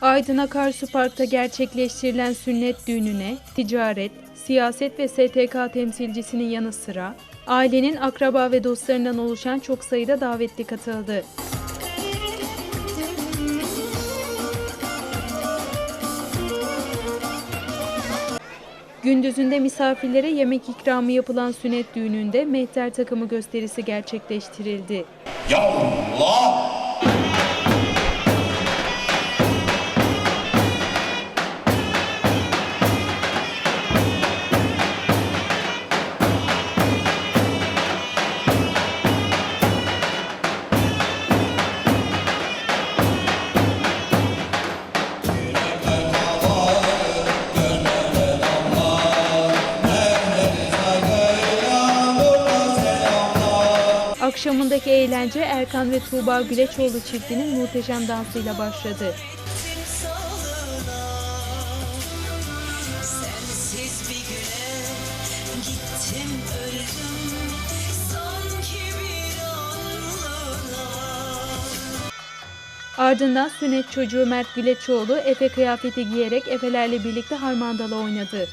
Aydın Akarsu Park'ta gerçekleştirilen sünnet düğününe ticaret, siyaset ve STK temsilcisinin yanı sıra ailenin akraba ve dostlarından oluşan çok sayıda davetli katıldı. Gündüzünde misafirlere yemek ikramı yapılan sünnet düğününde mehter takımı gösterisi gerçekleştirildi. Ya Allah! Akşamındaki eğlence Erkan ve Tuğba Güleçoğlu çiftinin muhteşem dansıyla başladı. Ardından sünnet çocuğu Mert Güleçoğlu Efe kıyafeti giyerek Efelerle birlikte harmandalı oynadı.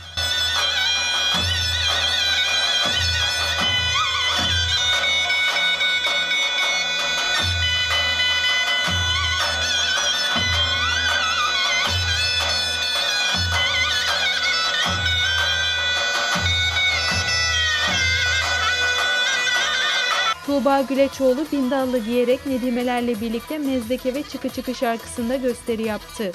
Tuğba Güleçoğlu bindallı giyerek Nedimelerle birlikte Mezdeke ve Çıkı Çıkı şarkısında gösteri yaptı.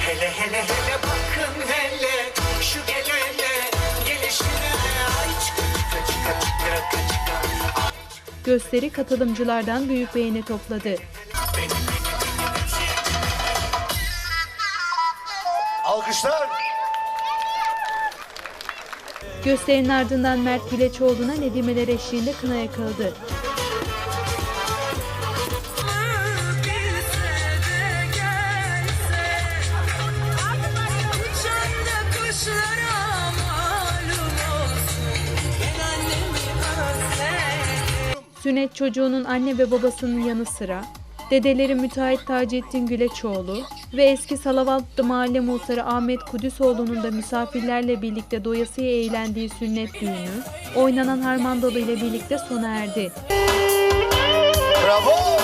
Hele hele hele Gösteri katılımcılardan büyük beğeni topladı. Alkışlar! Gösterinin ardından Mert Güleçoğlu'na Nedimeler eşliğinde kına yakıldı. Sünnet çocuğunun anne ve babasının yanı sıra dedeleri müteahhit Taceddin Güleçoğlu ve eski Salavatlı Mahalle Muhtarı Ahmet Kudüsoğlu'nun da misafirlerle birlikte doyasıya eğlendiği sünnet düğünü oynanan harmandalı ile birlikte sona erdi. Bravo!